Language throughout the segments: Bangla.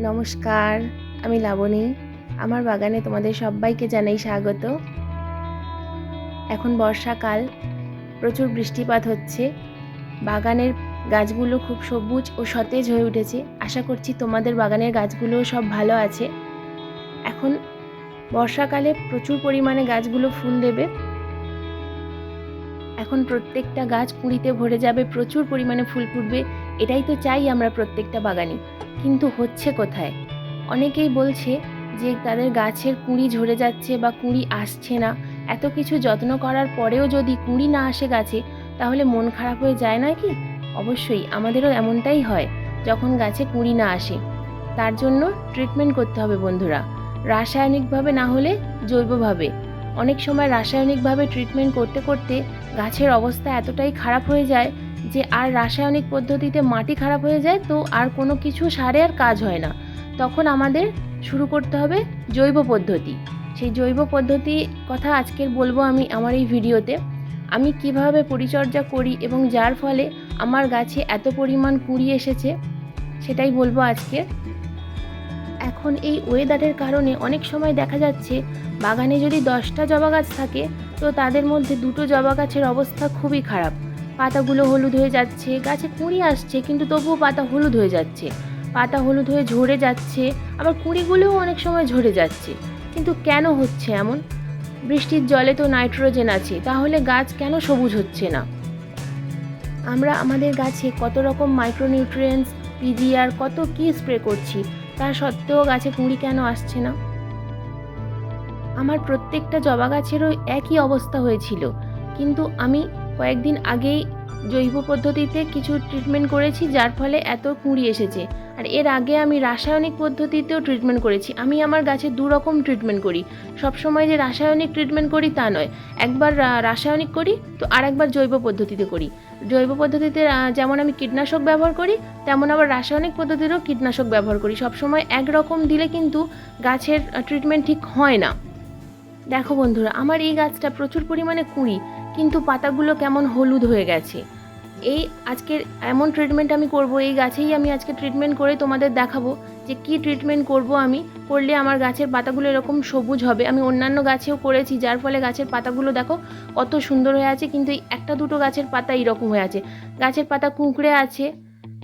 নমস্কার, আমি লাবণী। আমার বাগানে তোমাদের সবাইকে জানাই স্বাগত। এখন বর্ষাকাল, প্রচুর বৃষ্টিপাত হচ্ছে। বাগানের গাছগুলো খুব সবুজ ও সতেজ হয়ে উঠেছে। আশা করছি তোমাদের বাগানের গাছগুলোও সব ভালো আছে। এখন বর্ষাকালে প্রচুর পরিমাণে গাছগুলো ফুল দেবে। এখন প্রত্যেকটা গাছ কুঁড়িতে ভরে যাবে, প্রচুর পরিমাণে ফুল ফুটবে। এটাই তো চাই আমরা প্রত্যেকটা বাগানি। কিন্তু হচ্ছে কোথায়? অনেকেই বলছে যে তাদের গাছের কুঁড়ি ঝরে যাচ্ছে বা কুঁড়ি আসছে না। এত কিছু যত্ন করার পরেও যদি কুঁড়ি না আসে গাছে, তাহলে মন খারাপ হয়ে যায় না কি? অবশ্যই, আমাদেরও এমনটাই হয় যখন গাছে কুঁড়ি না আসে। তার জন্য ট্রিটমেন্ট করতে হবে বন্ধুরা। রাসায়নিকভাবে না হলে জৈবভাবে। অনেক সময় রাসায়নিকভাবে ট্রিটমেন্ট করতে করতে গাছের অবস্থা এতটাই খারাপ হয়ে যায় যে আর রাসায়নিক পদ্ধতিতে মাটি খারাপ হয়ে যায়, তো আর কোনো কিছু সারে আর কাজ হয় না। তখন আমাদের শুরু করতে হবে জৈব পদ্ধতি। সেই জৈব পদ্ধতি কথা আজকের বলব আমি আমার এই ভিডিওতে। আমি কীভাবে পরিচর্যা করি এবং যার ফলে আমার গাছে এত পরিমাণ কুড়ি এসেছে, সেটাই বলব আজকে। এখন এই ওয়েদারের কারণে অনেক সময় দেখা যাচ্ছে, বাগানে যদি দশটা জবা গাছ থাকে, তো তাদের মধ্যে দুটো জবা গাছের অবস্থা খুবই খারাপ। পাতাগুলো হলুদ হয়ে যাচ্ছে, গাছে কুঁড়ি আসছে, কিন্তু তবুও পাতা হলুদ হয়ে যাচ্ছে। পাতা হলুদ হয়ে ঝরে যাচ্ছে, আবার কুঁড়িগুলোও অনেক সময় ঝরে যাচ্ছে। কিন্তু কেন হচ্ছে এমন? বৃষ্টির জলে তো নাইট্রোজেন আছে, তাহলে গাছ কেন সবুজ হচ্ছে না? আমরা আমাদের গাছে কত রকম মাইক্রোনিউট্রিয়েন্টস, পিজিআর, কত কি স্প্রে করছি, তা সত্ত্বেও গাছে কুঁড়ি কেন আসছে না? আমার প্রত্যেকটা জবা গাছেরও একই অবস্থা হয়েছিল, কিন্তু আমি কয়েকদিন আগেই জৈব পদ্ধতিতে কিছু ট্রিটমেন্ট করেছি, যার ফলে এত কুঁড়ি এসেছে। আর এর আগে আমি রাসায়নিক পদ্ধতিতেও ট্রিটমেন্ট করেছি। আমি আমার গাছে দু রকম ট্রিটমেন্ট করি। সবসময় যে রাসায়নিক ট্রিটমেন্ট করি তা নয়। একবার রাসায়নিক করি, তো আর একবার জৈব পদ্ধতিতে করি। জৈব পদ্ধতিতে যেমন আমি কীটনাশক ব্যবহার করি, তেমন আবার রাসায়নিক পদ্ধতিরও কীটনাশক ব্যবহার করি। সবসময় একরকম দিলে কিন্তু গাছের ট্রিটমেন্ট ঠিক হয় না। দেখো বন্ধুরা, আমার এই গাছটা প্রচুর পরিমাণে কুঁড়ি। কিন্তু পাতাগুলো কেমন হলুদ হয়ে গেছে। এই আজকের এমন ট্রিটমেন্ট আমি করব, এই গাছেই আমি আজকে ট্রিটমেন্ট করে তোমাদের দেখাবো যে কি ট্রিটমেন্ট করব আমি। করলে আমার গাছের পাতাগুলো এরকম সবুজ হবে। আমি অন্যান্য গাছেও করেছি, যার ফলে গাছের পাতাগুলো দেখো কত সুন্দর হয়ে আছে, কিন্তু এই একটা দুটো গাছের পাতা এরকম হয়ে আছে। গাছের পাতা কুঁকড়ে আছে।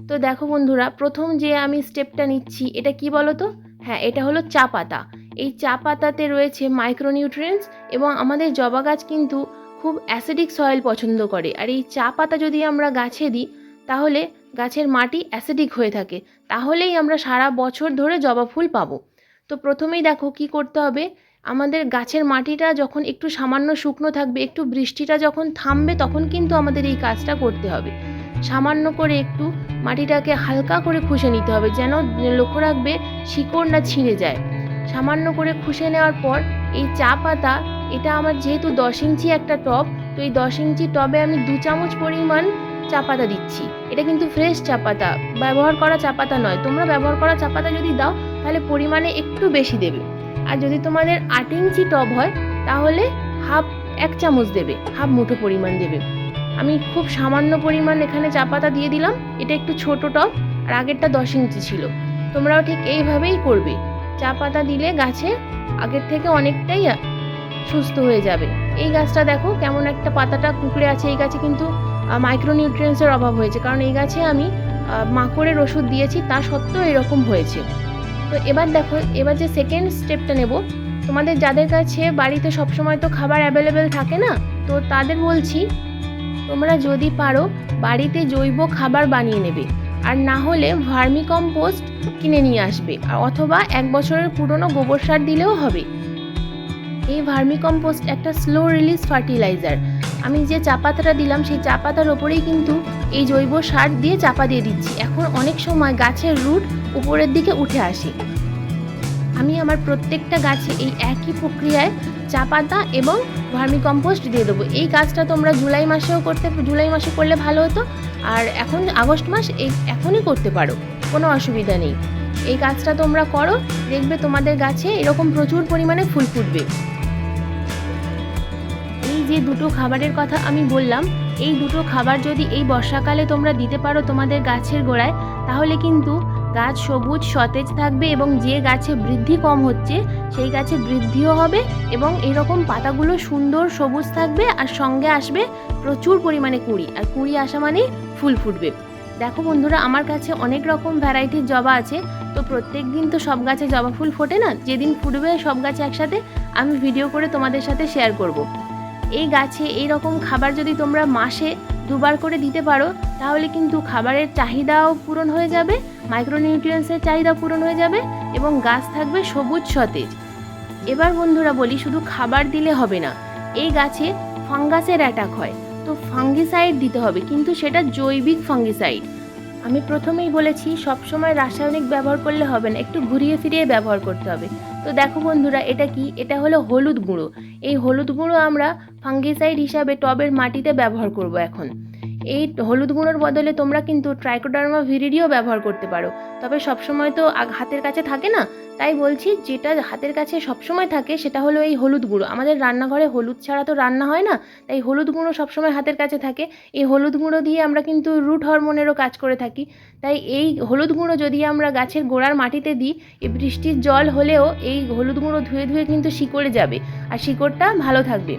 তো দেখো বন্ধুরা, প্রথম যে আমি স্টেপটা নিচ্ছি, এটা কি বলো তো হ্যাঁ এটা হলো চা পাতা। এই চা পাতাতে রয়েছে মাইক্রোনিউট্রিয়েন্টস এবং আমাদের জবা গাছ কিন্তু খুব অ্যাসিডিক সয়েল পছন্দ করে। আর এই চা পাতা যদি আমরা গাছে দিই, তাহলে গাছের মাটি অ্যাসিডিক হয়ে থাকে। তাহলেই আমরা সারা বছর ধরে জবা ফুল পাবো। তো প্রথমেই দেখো কি করতে হবে, আমাদের গাছের মাটিটা যখন একটু সামান্য শুকনো থাকবে, একটু বৃষ্টিটা যখন থামবে, তখন কিন্তু আমাদের এই কাজটা করতে হবে। সামান্য করে একটু মাটিটাকে হালকা করে খুশে নিতে হবে, যেন লক্ষ্য রাখবে শিকড় না ছিঁড়ে যায়। সামান্য করে খুশে নেওয়ার পর এই চা পাতা এটা আমার যেহেতু দশ ইঞ্চি একটা টব, তো এই দশ ইঞ্চি টবে আমি দু চামচ পরিমাণ চা পাতা দিচ্ছি। এটা কিন্তু ফ্রেশ চা পাতা, ব্যবহার করা চা পাতা নয়। তোমরা ব্যবহার করা চা পাতা যদি দাও, তাহলে পরিমাণে একটু বেশি দেবে। আর যদি তোমাদের আট ইঞ্চি টব হয়, তাহলে হাফ, এক চামচ দেবে, হাফ মুঠো পরিমাণ দেবে। আমি খুব সামান্য পরিমাণ এখানে চা পাতা দিয়ে দিলাম। এটা একটু ছোট টব, আর আগেরটা দশ ইঞ্চি ছিল। তোমরাও ঠিক এইভাবেই করবে। চা পাতা দিলে গাছে আগের থেকে অনেকটাই সুস্থ হয়ে যাবে। এই গাছটা দেখো কেমন একটা পাতাটা কুকড়ে আছে, এই গাছে কিন্তু মাইক্রোনিউট্রিয়েন্টসের অভাব হয়েছে। কারণ এই গাছে আমি মাকড়ের ওষুধ দিয়েছি, তা সত্ত্বেও এরকম হয়েছে। তো এবার দেখো, এবার যে সেকেন্ড স্টেপটা নেব। তোমাদের যাদের কাছে বাড়িতে সবসময় তো খাবার অ্যাভেলেবেল থাকে না, তো তাদের বলছি, তোমরা যদি পারো বাড়িতে জৈব খাবার বানিয়ে নেবে। আর না হলে ভার্মি কম্পোস্ট কিনে নিয়ে আসবে। অথবা এক বছরের পুরনো গোবর সার দিলেও হবে। এই ভার্মি কম্পোস্ট একটা স্লো রিলিজ ফার্টিলাইজার আমি যে চা পাতাটা দিলাম, সেই চা পাতার ওপরেই কিন্তু এই জৈব সার দিয়ে চাপা দিয়ে দিচ্ছি। এখন অনেক সময় গাছের রুট উপরের দিকে উঠে আসে। আমি আমার প্রত্যেকটা গাছে এই একই প্রক্রিয়ায় চা পাতা এবং ভার্মি কম্পোস্ট দিয়ে দেবো। এই কাজটা তোমরা জুলাই মাসেও করতে, জুলাই মাসে করলে ভালো হতো। আর এখন আগস্ট মাস, এই এখনই করতে পারো, কোনো অসুবিধা নেই। এই কাজটা তোমরা করো, দেখবে তোমাদের গাছে এরকম প্রচুর পরিমাণে ফুল ফুটবে। যে দুটো খাবারের কথা আমি বললাম, এই দুটো খাবার যদি এই বর্ষাকালে তোমরা দিতে পারো তোমাদের গাছের গোড়ায়, তাহলে কিন্তু গাছ সবুজ, সতেজ থাকবে এবং যে গাছে বৃদ্ধি কম হচ্ছে, সেই গাছে বৃদ্ধিও হবে এবং এরকম পাতাগুলো সুন্দর সবুজ থাকবে আর সঙ্গে আসবে প্রচুর পরিমাণে কুঁড়ি। আর কুঁড়ি আসা মানে ফুল ফুটবে। দেখো বন্ধুরা, আমার কাছে অনেক রকম ভ্যারাইটির জবা আছে, তো প্রত্যেক দিন তো সব গাছে জবা ফুল ফোটে না? যেদিন ফুটবে সব গাছে একসাথে আমি ভিডিও করে তোমাদের সাথে শেয়ার করব। এই গাছে এই রকম খাবার যদি তোমরা মাসে দুবার করে দিতে পারো, তাহলে কিন্তু খাবারের চাহিদাও পূরণ হয়ে যাবে মাইক্রোনিউট্রিয়েন্টসের চাহিদা পূরণ হয়ে যাবে এবং গাছ থাকবে সবুজ সতেজ। এবার বন্ধুরা বলি, শুধু খাবার দিলে হবে না, এই গাছে ফাঙ্গাসের অ্যাটাক হয়। তো ফাঙ্গিসাইড দিতে হবে, কিন্তু সেটা জৈবিক ফাঙ্গিসাইড আমি প্রথমেই বলেছি, সবসময় রাসায়নিক ব্যবহার করলে হবে না, একটু ঘুরিয়ে ফিরিয়ে ব্যবহার করতে হবে। তো দেখো বন্ধুরা, এটা কি? এটা হলো হলুদ গুঁড়ো। এই হলুদ গুঁড়ো আমরা ফাঙ্গিসাইড হিসাবে টবের মাটিতে ব্যবহার করব এখন। এই হলুদ গুঁড়োর বদলে তোমরা কিন্তু ট্রাইকোডার্মা ভিরিডিও ব্যবহার করতে পারো। তবে সবসময় তো হাতের কাছে থাকে না, তাই বলছি যেটা হাতের কাছে সবসময় থাকে সেটা হলো এই হলুদ গুঁড়ো। আমাদের রান্নাঘরে হলুদ ছাড়া তো রান্না হয় না, তাই হলুদ গুঁড়ো সবসময় হাতের কাছে থাকে। এই হলুদ গুঁড়ো দিয়ে আমরা কিন্তু রুট হরমোনেরও কাজ করে থাকি। তাই এই হলুদ গুঁড়ো যদি আমরা গাছের গোড়ার মাটিতে দিই, এই বৃষ্টির জল হলেও এই হলুদ গুঁড়ো ধুয়ে ধুয়ে কিন্তু শিকড়ে যাবে, আর শিকড়টা ভালো থাকবে।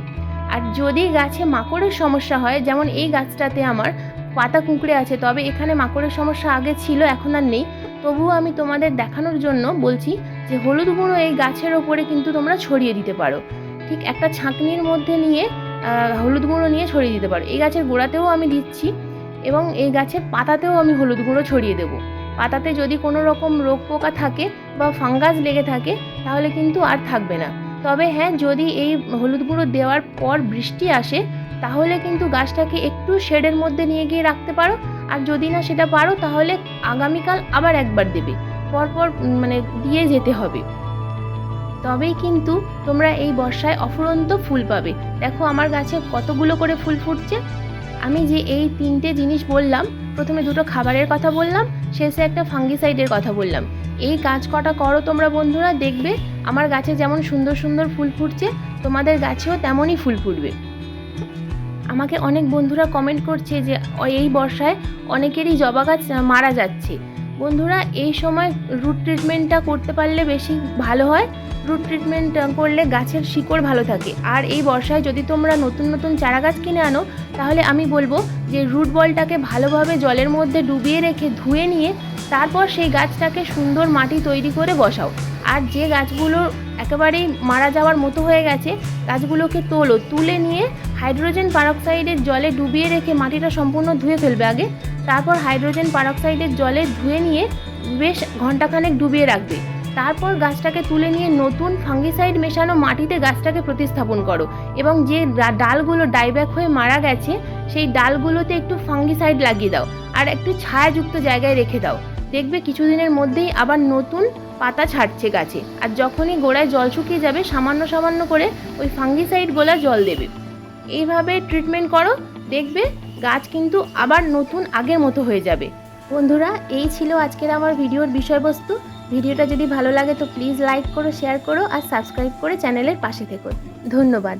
আর যদি গাছে মাকড়ের সমস্যা হয়, যেমন এই গাছটাতে আমার পাতা কুঁকড়ে আছে, তবে এখানে মাকড়ের সমস্যা আগে ছিল, এখন আর নেই। তবুও আমি তোমাদের দেখানোর জন্য বলছি যে হলুদ গুঁড়ো এই গাছের ওপরে কিন্তু তোমরা ছড়িয়ে দিতে পারো। ঠিক একটা ছাঁকনির মধ্যে নিয়ে হলুদ গুঁড়ো নিয়ে ছড়িয়ে দিতে পারো। এই গাছের গোড়াতেও আমি দিচ্ছি এবং এই গাছের পাতাতেও আমি হলুদ গুঁড়ো ছড়িয়ে দেবো। পাতাতে যদি কোনো রকম রোগ পোকা থাকে বা ফাঙ্গাস লেগে থাকে, তাহলে কিন্তু আর থাকবে না। তবে হ্যাঁ যদি এই হলুদ গুঁড়ো দেওয়ার পর বৃষ্টি আসে, তাহলে কিন্তু গাছটাকে একটু শেডের মধ্যে নিয়ে গিয়ে রাখতে পারো। আর যদি না সেটা পারো, তাহলে আগামীকাল আবার একবার দেবে। পরপর মানে দিয়ে যেতে হবে। তবেই কিন্তু তোমরা এই বর্ষায় অফুরন্ত ফুল পাবে। দেখো আমার গাছে কতগুলো করে ফুল ফুটছে। আমি যে এই তিনটে জিনিস বললাম প্রথমে দুটো খাবারের কথা বললাম, শেষে একটা ফাঙ্গিসাইডের কথা বললাম। এই কাজ কটা করো তোমরা বন্ধুরা, দেখবে আমার গাছে যেমন সুন্দর সুন্দর ফুল ফুটছে, তোমাদের গাছেও তেমনই ফুল ফুটবে। আমাকে অনেক বন্ধুরা কমেন্ট করছে যে, এই বর্ষায় অনেকেরই জবা গাছ মারা যাচ্ছে। বন্ধুরা, এই সময় রুট ট্রিটমেন্টটা করতে পারলে বেশি ভালো হয়। রুট ট্রিটমেন্ট করলে গাছের শিকড় ভালো থাকে। আর এই বর্ষায় যদি তোমরা নতুন নতুন চারা গাছ কিনে আনো, তাহলে আমি বলব যে রুট বলটাকে ভালোভাবে জলের মধ্যে ডুবিয়ে রেখে ধুয়ে নিয়ে তারপর সেই গাছটাকে সুন্দর মাটি তৈরি করে বসাও। আর যে গাছগুলো একেবারেই মারা যাওয়ার মতো হয়ে গেছে, গাছগুলোকে তোলো, তুলে নিয়ে হাইড্রোজেন পারক্সাইডের জলে ডুবিয়ে রেখে মাটিটা সম্পূর্ণ ধুয়ে ফেলবে আগে। তারপর হাইড্রোজেন পারক্সাইডের জলে ধুয়ে নিয়ে বেশ ঘন্টাখানেক ডুবিয়ে রাখবে। তারপর গাছটাকে তুলে নিয়ে নতুন ফাঙ্গিসাইড মেশানো মাটিতে গাছটাকে প্রতিস্থাপন করো। এবং যে ডালগুলো ডাইব্যাক হয়ে মারা গেছে, সেই ডালগুলোতে একটু ফাঙ্গিসাইড লাগিয়ে দাও। আর একটু ছায়াযুক্ত জায়গায় রেখে দাও। দেখবে কিছুদিনের মধ্যেই আবার নতুন পাতা ছাড়ছে গাছে। আর যখনই গোড়ায় জল শুকিয়ে যাবে, সামান্য সামান্য করে ওই ফাঙ্গিসাইড গোলা জল দেবে। এইভাবে ট্রিটমেন্ট করো। দেখবে গাছ কিন্তু আবার নতুন আগের মতো হয়ে যাবে। বন্ধুরা, এই ছিল আজকের আমার ভিডিওর বিষয়বস্তু। ভিডিওটা যদি ভালো লাগে তো প্লিজ লাইক করো শেয়ার করো আর সাবস্ক্রাইব করে চ্যানেলের পাশে থেকো। ধন্যবাদ।